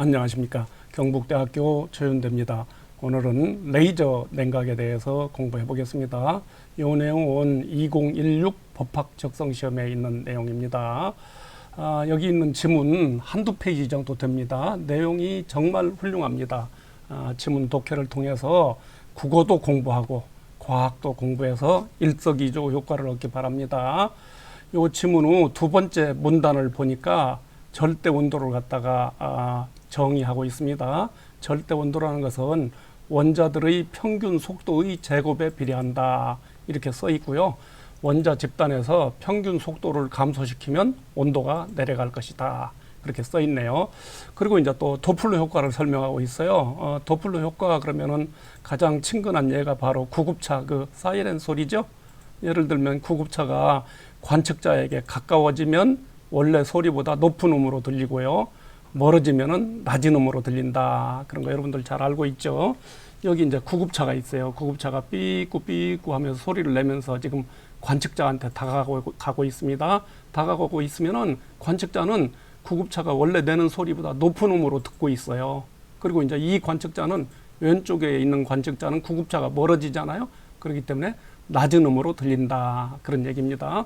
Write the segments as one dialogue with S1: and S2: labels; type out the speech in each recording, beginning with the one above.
S1: 안녕하십니까. 경북대학교 최윤대입니다. 오늘은 레이저 냉각에 대해서 공부해 보겠습니다. 이 내용은 2016 법학 적성 시험에 있는 내용입니다. 아, 여기 있는 지문 한두 페이지 정도 됩니다. 내용이 정말 훌륭합니다. 아, 지문 독해를 통해서 국어도 공부하고 과학도 공부해서 일석이조 효과를 얻기 바랍니다. 요 지문 후 두 번째 문단을 보니까 절대 온도를 갖다가 아, 정의하고 있습니다. 절대 온도라는 것은 원자들의 평균 속도의 제곱에 비례한다. 이렇게 써 있고요. 원자 집단에서 평균 속도를 감소시키면 온도가 내려갈 것이다. 그렇게 써 있네요. 그리고 이제 또 도플러 효과를 설명하고 있어요. 어, 도플러 효과가 그러면은 가장 친근한 예가 바로 구급차 그 사이렌 소리죠. 예를 들면 구급차가 관측자에게 가까워지면 원래 소리보다 높은 음으로 들리고요. 멀어지면은 낮은 음으로 들린다. 그런 거 여러분들 잘 알고 있죠. 여기 이제 구급차가 있어요. 구급차가 삐꾸 삐꾸 하면서 소리를 내면서 지금 관측자한테 다가가고 가고 있습니다. 다가가고 있으면은 관측자는 구급차가 원래 내는 소리보다 높은 음으로 듣고 있어요. 그리고 이제 이 관측자는 왼쪽에 있는 관측자는 구급차가 멀어지잖아요. 그렇기 때문에 낮은 음으로 들린다. 그런 얘기입니다.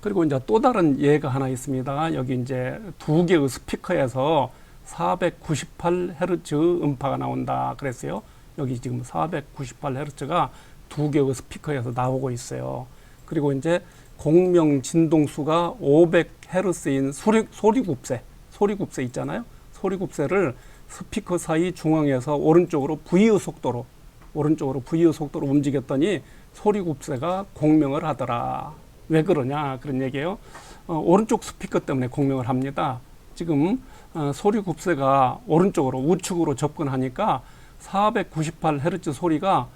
S1: 그리고 이제 또 다른 예가 하나 있습니다. 여기 이제 두 개의 스피커에서 498헤르츠 음파가 나온다. 그랬어요. 여기 지금 498헤르츠가 두 개의 스피커에서 나오고 있어요. 그리고 이제 공명 진동수가 500헤르츠인 소리, 소리굽새, 소리굽새 있잖아요. 소리굽새를 스피커 사이 중앙에서 오른쪽으로 V의 속도로, 오른쪽으로 V의 속도로 움직였더니 소리굽새가 공명을 하더라. 왜 그러냐 그런 얘기예요. 어, 오른쪽 스피커 때문에 공명을 합니다. 지금 어, 소리 굽새가 오른쪽으로 우측으로 접근하니까 498헤르츠 소리가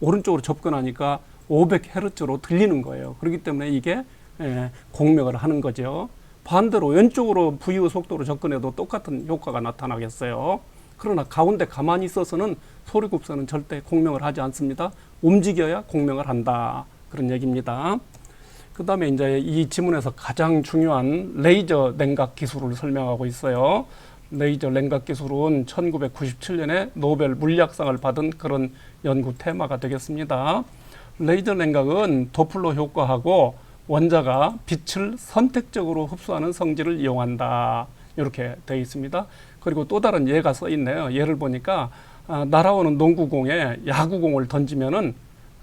S1: 오른쪽으로 접근하니까 500헤르츠로 들리는 거예요. 그렇기 때문에 이게 예, 공명을 하는 거죠. 반대로 왼쪽으로 V의 속도로 접근해도 똑같은 효과가 나타나겠어요. 그러나 가운데 가만히 있어서는 소리 굽새는 절대 공명을 하지 않습니다. 움직여야 공명을 한다. 그런 얘기입니다. 그 다음에 이제 이 지문에서 가장 중요한 레이저 냉각 기술을 설명하고 있어요. 레이저 냉각 기술은 1997년에 노벨 물리학상을 받은 그런 연구 테마가 되겠습니다. 레이저 냉각은 도플러 효과하고 원자가 빛을 선택적으로 흡수하는 성질을 이용한다. 이렇게 되어 있습니다. 그리고 또 다른 예가 써 있네요. 예를 보니까 아, 날아오는 농구공에 야구공을 던지면은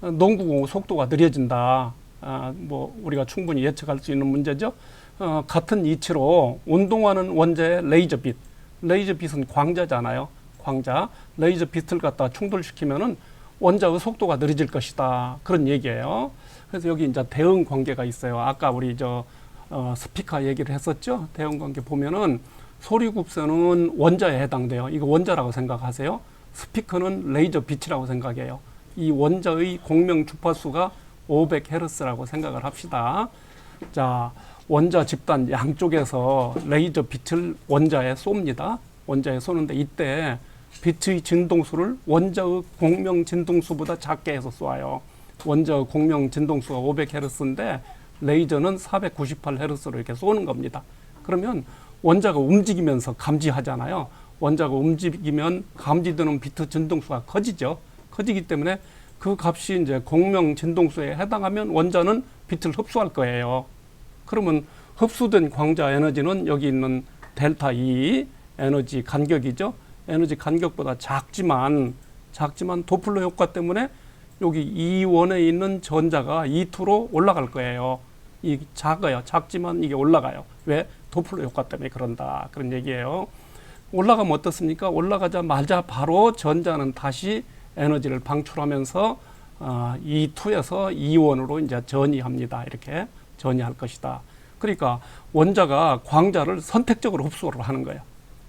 S1: 아, 농구공 속도가 느려진다. 아, 뭐 우리가 충분히 예측할 수 있는 문제죠. 어, 같은 이치로 운동하는 원자의 레이저 빛, 레이저 빛은 광자잖아요. 광자, 레이저 빛을 갖다 충돌시키면은 원자의 속도가 느려질 것이다. 그런 얘기예요. 그래서 여기 이제 대응 관계가 있어요. 아까 우리 저 어, 스피커 얘기를 했었죠. 대응 관계 보면은 소리 굽새는 원자에 해당돼요. 이거 원자라고 생각하세요. 스피커는 레이저 빛이라고 생각해요. 이 원자의 공명 주파수가 500헤르츠라고 생각을 합시다. 자, 원자 집단 양쪽에서 레이저 빛을 원자에 쏩니다. 원자에 쏘는데 이때 빛의 진동수를 원자의 공명 진동수보다 작게 해서 쏘아요. 원자의 공명 진동수가 500헤르츠인데 레이저는 498헤르츠로 이렇게 쏘는 겁니다. 그러면 원자가 움직이면서 감지하잖아요. 원자가 움직이면 감지되는 비트 진동수가 커지죠. 커지기 때문에 그 값이 이제 공명 진동수에 해당하면 원자는 빛을 흡수할 거예요. 그러면 흡수된 광자 에너지는 여기 있는 델타 E 에너지 간격이죠. 에너지 간격보다 작지만 작지만 도플러 효과 때문에 여기 E1에 있는 전자가 E2로 올라갈 거예요. 이 작아요. 작지만 이게 올라가요. 왜? 도플러 효과 때문에 그런다. 그런 얘기예요. 올라가면 어떻습니까? 올라가자마자 바로 전자는 다시 에너지를 방출하면서 어, E2에서 E1으로 이제 전이합니다. 이렇게 전이할 것이다. 그러니까 원자가 광자를 선택적으로 흡수를 하는 거예요.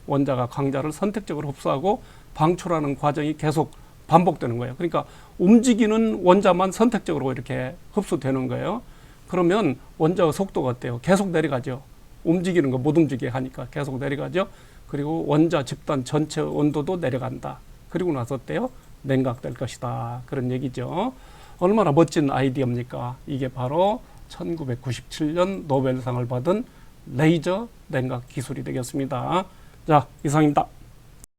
S1: 원자가 광자를 선택적으로 흡수하고 방출하는 과정이 계속 반복되는 거예요. 그러니까 움직이는 원자만 선택적으로 이렇게 흡수되는 거예요. 그러면 원자의 속도가 어때요? 계속 내려가죠. 움직이는 거 못 움직이게 하니까 계속 내려가죠. 그리고 원자 집단 전체 온도도 내려간다. 그리고 나서 어때요? 냉각될 것이다. 그런 얘기죠. 얼마나 멋진 아이디어입니까? 이게 바로 1997년 노벨상을 받은 레이저 냉각 기술이 되겠습니다. 자, 이상입니다.